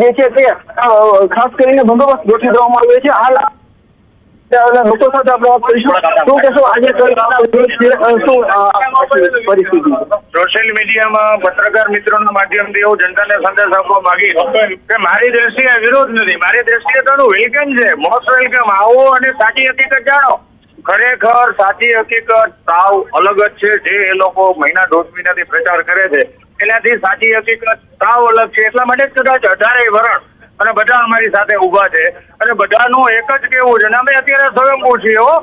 જે છે તે ખાસ કરીને બંદોબસ્ત ગોઠવી દેવામાં આવ્યો છે. હાલ લોકો સાથે આપણે વાત કરીશું. શું કહેશો? આજે પરિસ્થિતિ સોશિયલ મીડિયામાં પત્રકાર મિત્રોના માધ્યમથી એવું જનતાને સંદેશ આપવા માંગી કે મારી દ્રષ્ટિએ વિરોધ નથી. મારી દ્રષ્ટિએ તો વેલકમ છે. મોસ્ટ વેલકમ આવો અને સાચી હકીકત જાણો. ખરેખર સાચી હકીકત સાવ અલગ જ છે. જે એ લોકો મહિના દોઢ મહિનાથી પ્રચાર કરે છે. એનાથી સાચી હકીકત સાવ અલગ છે. એટલા માટે જ કદાચ અઢારે વરણ અને બધા અમારી સાથે ઊભા છે. અને બધાનું એક જ કેવું છે અને અમે અત્યારે સ્વયંભૂ છીએ હો.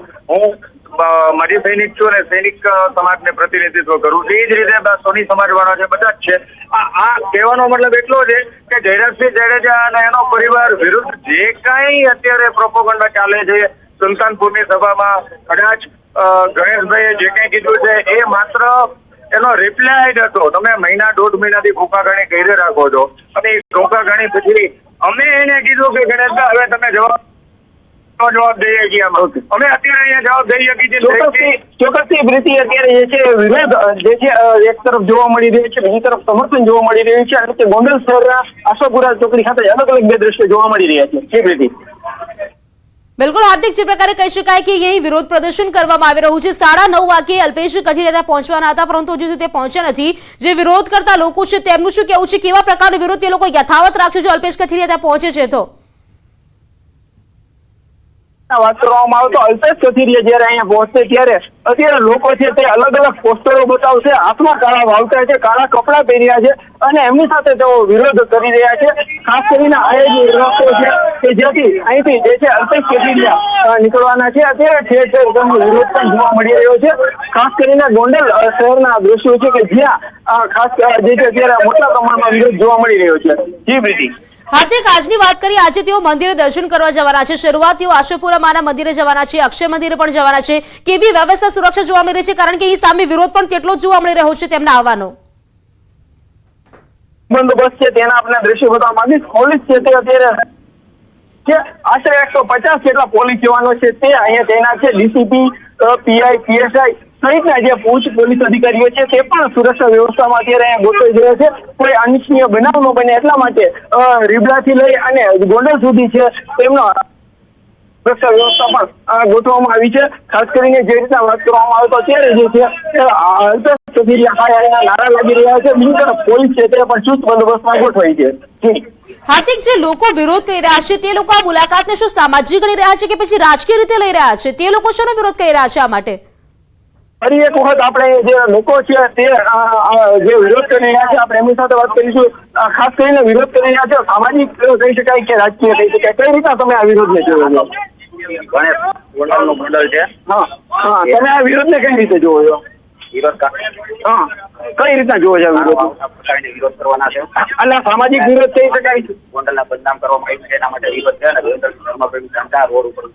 મારી સૈનિક છું અને સૈનિક સમાજને પ્રતિનિધિત્વ કરું છું. એ જ રીતે સોની સમાજ વાળા છે, બધા જ છે. આ આ કહેવાનો મતલબ એટલો છે કે જયરાજસિંહ જાડેજા અને એનો પરિવાર વિરુદ્ધ જે કાંઈ અત્યારે પ્રોપોગંડા ચાલે છે, સુલતાનપુરની સભામાં કદાચ ગણેશભાઈએ જે કંઈ કીધું છે, એ માત્ર એનો રિપ્લાય જ હતો. તમે મહિના દોઢ મહિનાથી ફૂંકાગાણી કરી રાખો છો. અને એ ફૂંકાગાણી પછી અમે એને કીધું કે ગણેશભાઈ હવે તમે જવાબ જવાબ દઈએ છીએ અમે અત્યારે અહીંયા જવાબ દઈએ છીએ ચોક્કસથી ચોક્કસથી પ્રીતિ અત્યારે જે છે વિરોધ જે છે એક તરફ જોવા મળી રહ્યું છે બીજી તરફ સમર્થન જોવા મળી રહ્યું છે. અને તે ગોંડલ શહેરના આશાપુરા ચોકડી ખાતે અલગ અલગ બે દ્રશ્યો જોવા મળી રહ્યા છે. પ્રીતિ. બિલકુલ હાર્દિક, જે પ્રકારે કહી શકાય કે અહીં વિરોધ પ્રદર્શન કરવામાં આવી રહ્યું છે. સાડા નવ વાગે અલ્પેશ કથિરિયા પહોંચવાના હતા, પરંતુ હજુ તે પહોંચ્યા નથી. જે વિરોધ કરતા લોકો છે, તેમનું શું કેવું છે? કેવા પ્રકારનો વિરોધ તે લોકો યથાવત રાખશે જો અલ્પેશ કથિરિયા પહોંચે છે તો. વાત કરવામાં આવે તો અલ્પેશ કથિરિયા જયારે અહીંયા પહોંચશે ત્યારે અત્યારે લોકો છે તે અલગ અલગ પોસ્ટરો બતાવશે, હાથમાં કાળા વાવતા છે, કાળા કપડા પહેર્યા છે અને એમની સાથે તેઓ વિરોધ કરી રહ્યા છે. ખાસ કરીને આ જે છે કે જેથી અહીંથી જે છે અલ્પેશ કથિરિયા નીકળવાના છે. અત્યારે ઠેર ઠેર વિરોધ પણ જોવા મળી રહ્યો છે. ખાસ કરીને ગોંડલ શહેરના દ્રશ્યો છે કે જ્યાં ખાસ જે છે અત્યારે મોટા પ્રમાણમાં વિરોધ જોવા મળી રહ્યો છે. જી પ્રીતિ. હાર્દિક આજની વાત કરીએ આજે તેઓ મંદિરે દર્શન કરવા જવાના છે. શરૂઆત તેઓ આશાપુરા માના મંદિરે જવાના છે. અક્ષર મંદિરે પણ જવાના છે. કેવી વ્યવસ્થા સુરક્ષા જોવા મળી રહી છે? કારણ કે એ સામે વિરોધ પણ તેટલો જોવા મળી રહ્યો છે તેમના આવવાનો બંદોબસ્ત છે તેના આપણે દ્રશ્યો બતાવવા માંગીશ. પોલીસ છે તે અત્યારે કે આશરે એકસો પચાસ જેટલા પોલીસ જવાનો છે તે અહીંયા તૈનાત છે ડીસીપી પીઆઈ પીએસઆઈ સહિતના જે ઉચ્ચ પોલીસ અધિકારીઓ છે તે પણ સુરક્ષા વ્યવસ્થામાં અત્યારે અહીંયા ગોઠવાઈ ગયા છે. કોઈ અનિચ્છનીય બનાવ ન બને એટલા માટે રીબડાથી લઈ અને ગોંડલ સુધી છે તેમનો સુરક્ષા વ્યવસ્થા પણ ગોઠવવામાં આવી છે. ખાસ કરીને જે રીતના વાત કરવામાં આવે તો અત્યારે જે છે કથિરિયા નારા લાગી રહ્યા છે. બીજી તરફ પોલીસ છે તે પણ ચુસ્ત બંદોબસ્તમાં ગોઠવાઈ છે. જી. હાર્દિક જે લોકો વિરોધ કરી રહ્યા છે તે લોકો આ મુલાકાતને શું સામાજિક ગણી રહ્યા છે કે પછી રાજકીય રીતે લઈ રહ્યા છે? તે લોકો શેનો વિરોધ કરી રહ્યા છે આ માટે? ફરી એક વખત આપણે જે લોકો છે તે જે વિરોધ કરી રહ્યા છે આપણે એમની સાથે વાત કરીશું. ખાસ કરીને વિરોધ કરી રહ્યા છે સામાજિક કહી શકાય કે રાજકીય કહી શકાય? કઈ રીતના તમે આ વિરોધને જોયો છો ગણેશ મંડળ છે. હા હા તમે આ વિરોધને કઈ રીતે જોવો છો? વિરોધ હા કઈ રીતના જોવો છે વિરોધ? વિરોધ કરવાના છે અને સામાજિક વિરોધ થઈ શકાય. ગોંડલના બદનામ કરવામાં આવ્યું છે એના માટે વિરોધ છે અને ધર્મપ્રેમી જનતા રોડ ઉપર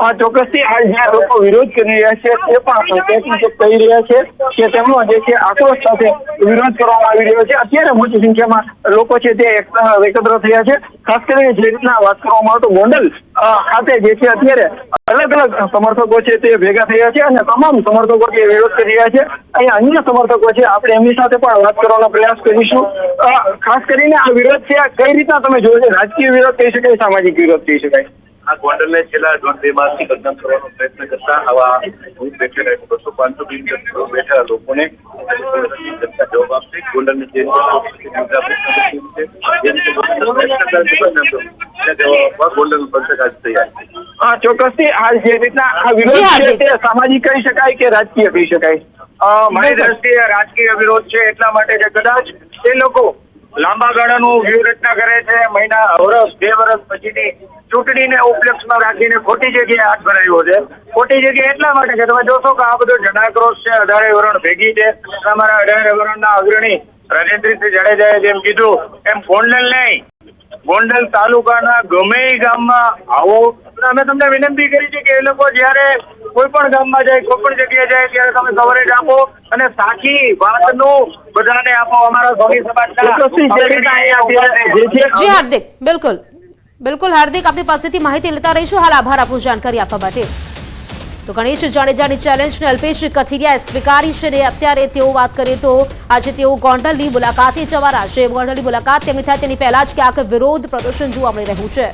હા ચોક્કસથી આ જે લોકો વિરોધ કરી રહ્યા છે તે પણ કહી રહ્યા છે કે તેમનો જે છે આક્રોશ સાથે વિરોધ કરવામાં આવી રહ્યો છે. અત્યારે મોટી સંખ્યામાં લોકો છે તે એક- એકત્ર થયા છે. ખાસ કરીને જે રીતના વાત કરવામાં આવે તો ગોંડલ ખાતે જે છે અત્યારે અલગ અલગ સમર્થકો છે તે ભેગા થયા છે અને તમામ સમર્થકો તે વિરોધ કરી રહ્યા છે. અહીંયા અન્ય સમર્થકો છે, આપણે એમની સાથે પણ વાત કરવાનો પ્રયાસ કરીશું. ખાસ કરીને આ વિરોધ છે કઈ રીતના તમે જોયો છે? રાજકીય વિરોધ કહી શકાય, સામાજિક વિરોધ કહી શકાય? આ ગોંડલને છેલ્લા દોઢ બે માસથી બદનામ કરવાનો પ્રયત્ન કરતા આવા ભૂત બેઠેલા બસો પાંચસો કિલોમીટર બેઠેલા લોકોને જવાબ આપશે. ગોંડલની જે હા ચોક્કસથી હાલ જે રીતના આ વિરોધ છે તે સામાજિક કહી શકાય કે રાજકીય કહી શકાય. મારી દ્રષ્ટિએ રાજકીય વિરોધ છે એટલા માટે કે કદાચ એ લોકો લાંબા ગાળાનું વ્યૂહરચના કરે છે મહિના વર્ષ બે વર્ષ પછીની ચૂંટણીને ઉપલક્ષમાં રાખીને ખોટી જગ્યાએ હાથ ભરાયો છે. ખોટી જગ્યાએ એટલા માટે કે તમે જોશો કે આ બધો જનાક્રોશ છે અઢારે વરણ ભેગી છે. અમારા અઢારે વરણના અગ્રણી રાજેન્દ્રસિંહ જાડેજાએ જેમ કીધું એમ ફોન ગોંડલ નહીં. ગોંડલ તાલુકાના ગમે ગામમાં આવો. અમે તમને વિનંતી કરી છે કે એ લોકો જ્યારે કોઈ પણ ગામમાં જાય કોઈ પણ જગ્યાએ જાય ત્યારે તમે કવરેજ આપો અને સાચી વાતનું બધાને આપો. અમારા સ્વામી જી હાર્દિક બિલકુલ. બિલકુલ હાર્દિક આપની પાસેથી માહિતી લેતા રહીશું. હાલ આભાર આપનું જાણકારી આપવા માટે. તો ગણેશ જાડેજાની ચેલેન્જને અલ્પેશ કથિરિયાએ સ્વીકારી છે ને અત્યારે તેઓ વાત કરીએ તો આજે તેઓ ગોંડલની મુલાકાતે જવાના છે. ગોંડલની મુલાકાત તેમની થાય તેની પહેલા જ ક્યાંક વિરોધ પ્રદર્શન જોવા મળી રહ્યું છે.